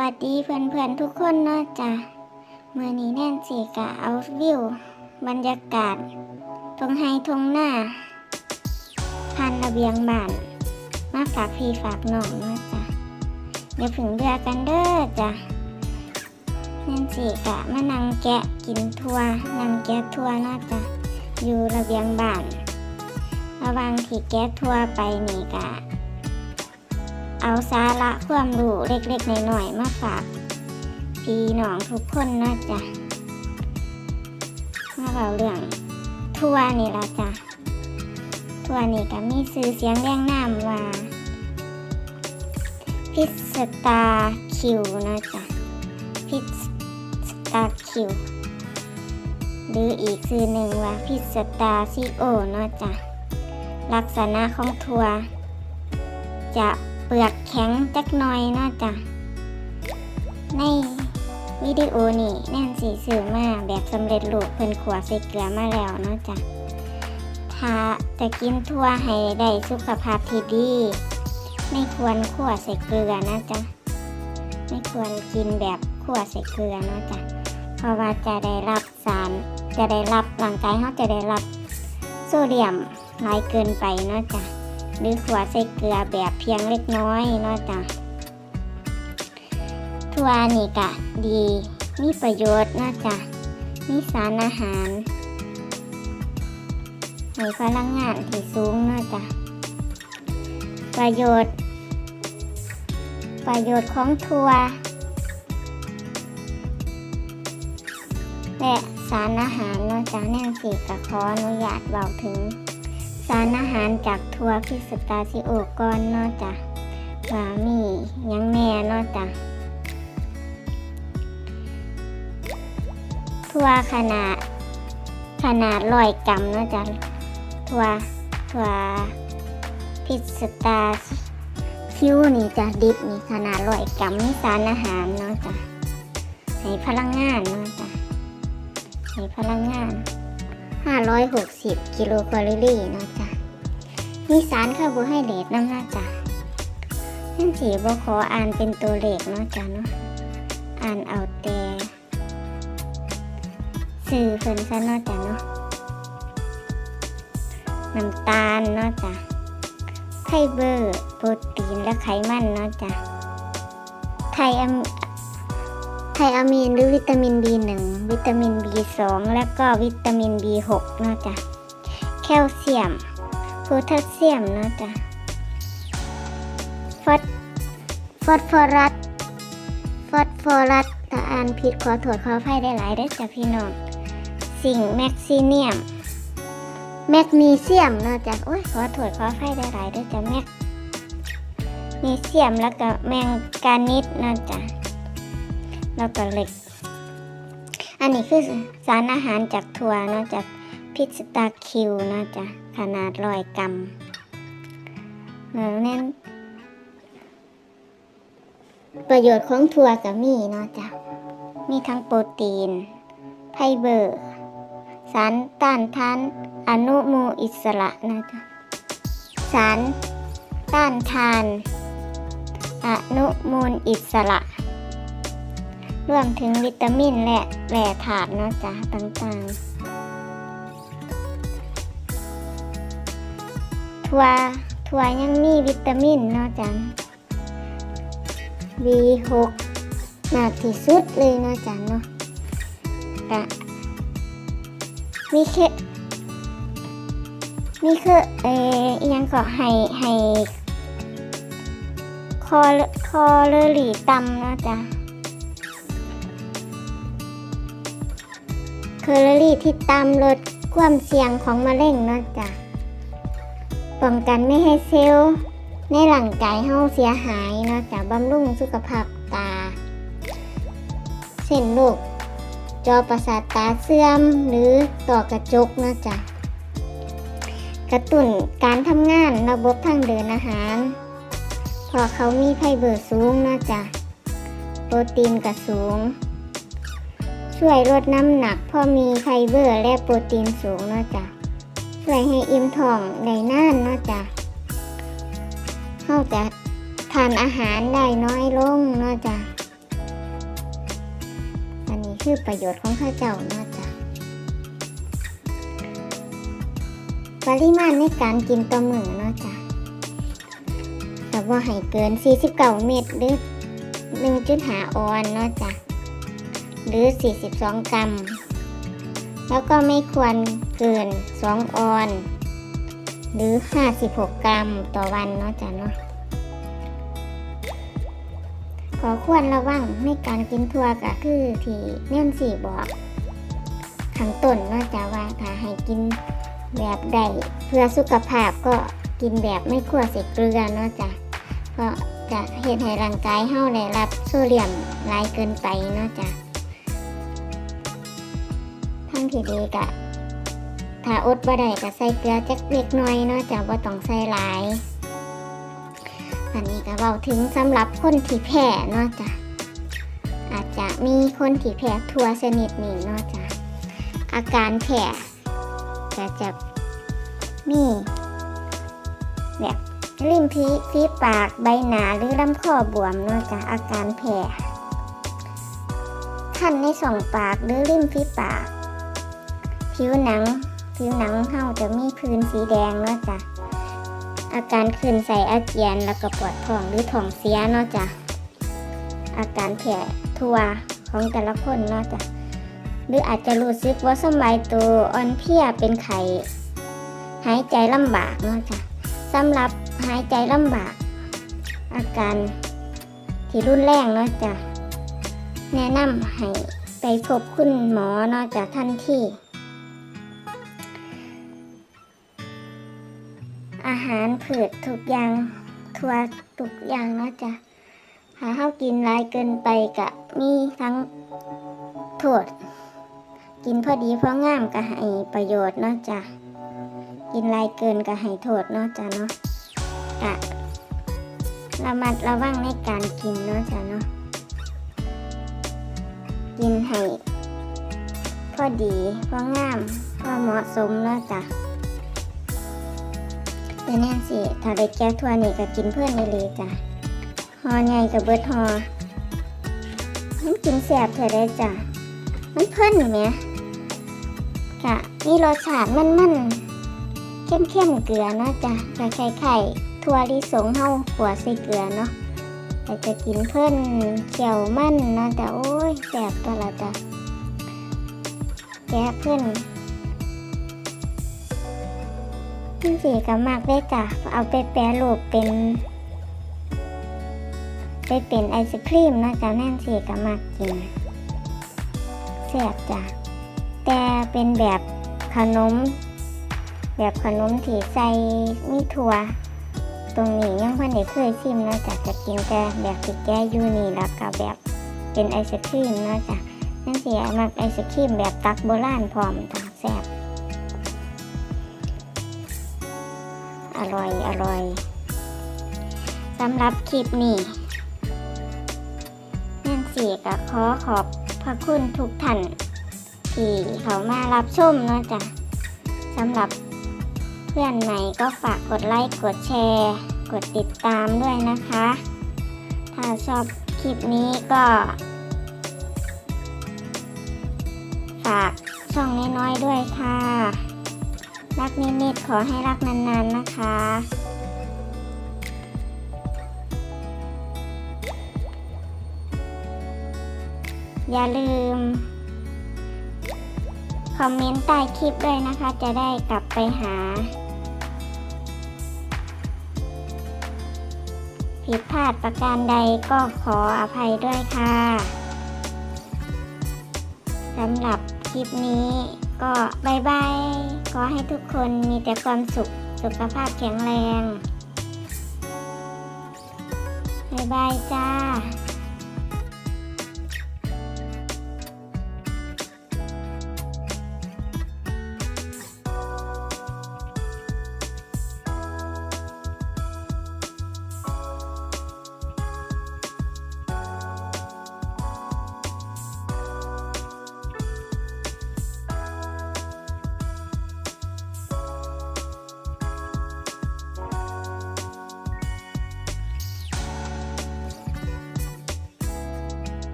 วัสดีเพื่อนๆทุกคนเนาะจ้ะเมื่อนี้แน่นสีกะเอาวิว บรรยากาศทงไฮทงหน้าพันระเบียงบ้าน มาฝากพี่ฝากน้องเนาะจ้ะเดี๋ยวผึงเรือกันเด้อจ้ะแน่นสีกะมานั่งแกะกินทัวนั่งแกะทัวเนาะจ้ะอยู่ระเบียงบ้านระวังที่แกะทัวไปนี่กะ เอาสาระความรู้เล็กๆหน่อยๆมาฝากพี่น้องทุกคนนะจ๊ะมาเล่าเรื่องทัวร์นี่ละจ้ะทัวร์นี่ก็มีซื้อเสียงเรียงน้ำว่าพิสตาคิวนะจ๊ะพิสตาคิวหรืออีกชื่อหนึ่งว่าพิสตาซิโอนาะจ๊ะลักษณะของทัวร์จะ ลือกแข็งจักหน่อยเนาจะในวิดีโอนี้แน่นสีสื่อมาแบบสำเร็จรูปเพิ่นขวใส่เกลือมาแล้วเนาจะถ้าจะกินทั่วให้ได้สุขภาพที่ดี ไม่ควรขั่วใส่เกลือนะจ๊ะไม่ควรกินแบบขั่วใส่เกลือเนาะจ้ะเพราะว่าจะได้รับสาร จะได้รับร่างกายเขาจะได้รับโซเดียมหลายเกินไปเนาะจ้ะ หรือขัวใส่เกลือแบบเพียงเล็กน้อยเนาะจ้ะทั่วนี่กะดี มีประโยชน์นาะจ้ะมีสารอาหารให้พลังงานที่สูงนาะจ้ะประโยชน์ ประโยชน์ของทั่วและสารอาหารนาะจ้ะแน่นสิกะขออนุญาตเบาถึง สารอาหารจากทัวพิสตาซิโอก่อนนาะจ้ะว่ามีหยังแน่นาะจ้ะทัวขนาดขนาดร้อยกรัมนาะจ้ะทัวทัวพิสตาคิวนี่จ้ะดิบนี่ขนาดร้อยกรัมมีสารอาหารนาะจ้ะให้พลังงานนาะจ้ะให้พลังงาน 560 กิโลแคลอรี่เนาะจ้ะมีสารคาร์โบไฮเดรตน้ำเนาะจ้ะนั่นสีบขออ่านเป็นตัวเลขเนาะจ้ะเนาะอ่านเอาแต่สื่อเพิ่นซะเนาะจ้ะเนาะน้ำตาลเนาะจ้ะไฟเบอร์ โปรตีนและไขมันเนาะจ้ะไทยอะ ไทยอะมีนหรือวิตามิน B1 วิตามิน B2 และก็วิตามิน B6 เนาะจ้ะแคลเซียมโพแทสเซียมเนาะจ้ะฟอสฟอสฟอรัสฟอสฟอรัสถ้าอ่านผิดขอโทษขออภัยได้หลายเด้จ้ะพี่น้องสิ่งแมกซีเนียม แมกนีเซียมเนาะจ้ะโอ้ยขอโทษขออภัยได้หลายเด้จ้ะแมกนีเซียมแล้วก็แมงกานิสเนาะจ้ะ แล้วก็เหล็ก อันนี้คือสารอาหารจากถั่วนาะจากพิสตาคิวนะจ้ะขนาดร้อยกรัมเน่นประโยชน์ของถั่วก็มีเนาะจ้ะ มีทั้งโปรตีน ไฟเบอร์ สารต้านทานอนุมูลอิสระนะจ๊ะ สารต้านทานอนุมูลอิสระ วมถึงวิตามินและแร่ธาตุเนาะจ้ะต่างๆ ถั่วถั่วยังมีวิตามินเนาะจ้ะ B6 มากที่สุดเลยเนาะจ้ะเนาะกะมีเคมีคือเอออิหยังก็ให้ให้คอคอเลอรี่ต่ำเนาะจ้ะ แคลอรี่ที่ต่ำลดความเสี่ยงของมะเร็งเนาะจ้ะป้องกันไม่ให้เซลล์ในร่างกายเฮาเสียหายเนาะจ้ะบำรุงสุขภาพตา เส้นโรคจอประสาทตาเสื่อมหรือต่อกระจกนาะจ้ะกระตุ้นการทำงานระบบทางเดินอาหารพราะเขามีไฟเบอร์สูงนาะจ้ะโปรตีนก็สูง ช่วยลดน้ำหนักเพราะมีไฟเบอร์และโปรตีนสูงเนาะจ้ะช่วยให้อิ่มท้องได้นานเนาะจ้ะเฮาจะทานอาหารได้น้อยลงเนาะจ้ะคือประโยชน์ของข้าเจ้าเนาะจ้ะปริมาณในการกินต่อมือเนาะจ้ะแต่ว่าให้เกิน 49 เม็ดหรือ1.5ออนเนาะจ้ะ หรือ 42 กรัม แล้วก็ไม่ควรเกิน 2 ออน หรือ 56 กรัมต่อวันเนาะจ้ะเนาะขอควรระวังในการกินทั่วก็คือที่แน่นสี่บอกขังต้นเนอกจากว่าถ้าให้กินแบบใดเพื่อสุขภาพก็กินแบบไม่คั่วใส่เกลือเนาะจ้ะเพราะจะเห็นให้ร่างกายเฮาได้รับโซเดียมหลายเกินไปเนาะจ้ะ ที่ดีกะถ้าอดบ่ได้ก็ใส่เกลือจักเล็กน้อยเนาะจ้ะบ่ต้องใส่หลาย อันนี้ก็เบาถึงสำหรับคนที่แพ้เนาะจ้ะอาจจะมีคนที่แพ้ทั่วชนิดนี้เนาะจ้ะอาการแพ้ก็จะมีแบบริมฝีฝีปากใบหนาหรือลำคอบวมเนาะจ้ะอาการแพ้คันในสองปากหรือริมฝีปาก ผิวหนัง ผิวหนังเฮาจะมีพื้นสีแดงเนาะจ้ะอาการคลื่นใส่อาเจียนแล้วก็ปวดท้องหรือท้องเสียเนาะจ้ะอาการแพ้ทั่วของแต่ละคนเนาะจ้ะหรืออาจจะรู้สึกว่าสบายตัวอ่อนเพลียเป็นไข้หายใจลำบากเนาะจ้ะสำหรับหายใจลำบาก อาการที่รุนแรงเนาะจ้ะแนะนำให้ไปพบคุณหมอเนาะจ้ะทันที อาหารผืดทุกอย่างทั่วทุกอย่างเนาะจ้ะถ้าเฮาวกินหลายเกินไปกะมีทั้งโทษ กินพอดีพองามก็ให้ประโยชน์เนาะจ้ะกินหลายเกินก็ให้โทษเนาะจ้ะเนาะกะระมัดระวังในการกินเนาะจ้ะเนาะกินให้พอดีพองามพอเหมาะสมเนาะจ้ะ แต่แน่สิถ้าได้แก้ทั่วนี่ก็กินเพื่อนในเลยจ้ะหอใหญ่กับเบิดหอมันกินแสบเถอได้จ้ะ มันเพิ่อนอยู่ไหมกะมีรสชาติมันมันๆเข้มเข้มๆเกลือเนาะจ้ะแต่ไข่ไข่ทั่วลิสงเฮาขัวใส่เกลือเนาะแต่จะกินเพิ่นเขียวมันเนาะแต่โอ้ยแสบตัวละจ้ะแก้เพิ่น นี่สีก็มากได้จ้ะเอาไปแปรรูปเป็น ไปเป็นไอศครีมนะจ๊ะแน่นสีก็มากกินแซ่บจ้ะแต่เป็นแบบขนม แบบขนมที่ใส่มีถั่ว ตรงนี้ยังเพันได้เคยชิมนะจ๊ะจะกินแต่แบบที่แก้อยูนี่แล้วก็แบบเป็นไอศครีมนะจ๊ะนั่นสีมักไอศครีมแบบตักโบราณพร้อมจ้ะแซ่บ อร่อยอร่อยสำหรับคลิปนี้แน่นสีก็ขอขอบพระคุณทุกท่านที่เขามารับชมเนาะจ้ะสำหรับเพื่อนใหม่ก็ฝากกดไลค์กดแชร์ กดติดตามด้วยนะคะ ถ้าชอบคลิปนี้ก็ ฝากช่องน้อยๆด้วยค่ะ รักนิดๆขอให้รักนานๆนะคะ อย่าลืม คอมเมนต์ใต้คลิปด้วยนะคะ จะได้กลับไปหา ผิดพลาดประการใดก็ขออภัยด้วยค่ะ สำหรับคลิปนี้ ก็บายบาย ขอให้ทุกคนมีแต่ความสุข สุขภาพแข็งแรงบายบายจ้า